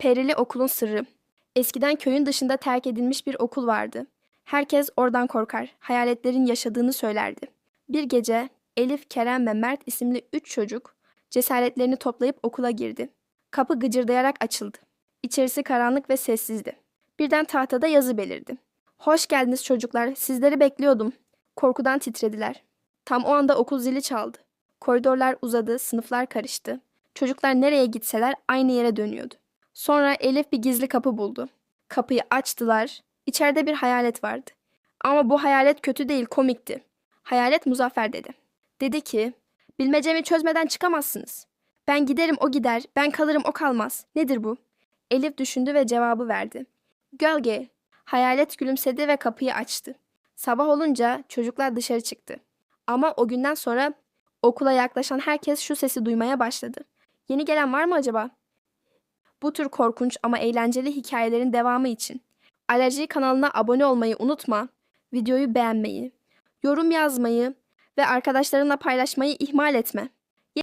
Perili okulun sırrı. Eskiden köyün dışında terk edilmiş bir okul vardı. Herkes oradan korkar, hayaletlerin yaşadığını söylerdi. Bir gece Elif, Kerem ve Mert isimli üç çocuk cesaretlerini toplayıp okula girdi. Kapı gıcırdayarak açıldı. İçerisi karanlık ve sessizdi. Birden tahtada yazı belirdi. Hoş geldiniz çocuklar, sizleri bekliyordum. Korkudan titrediler. Tam o anda okul zili çaldı. Koridorlar uzadı, sınıflar karıştı. Çocuklar nereye gitseler aynı yere dönüyordu. Sonra Elif bir gizli kapı buldu. Kapıyı açtılar. İçeride bir hayalet vardı. Ama bu hayalet kötü değil, komikti. Hayalet Muzaffer dedi. Dedi ki, bilmecemi çözmeden çıkamazsınız. Ben giderim o gider, ben kalırım o kalmaz. Nedir bu? Elif düşündü ve cevabı verdi. Gölge. Hayalet gülümsedi ve kapıyı açtı. Sabah olunca çocuklar dışarı çıktı. Ama o günden sonra okula yaklaşan herkes şu sesi duymaya başladı. Yeni gelen var mı acaba? Bu tür korkunç ama eğlenceli hikayelerin devamı için Alerji kanalına abone olmayı unutma, videoyu beğenmeyi, yorum yazmayı ve arkadaşlarınla paylaşmayı ihmal etme.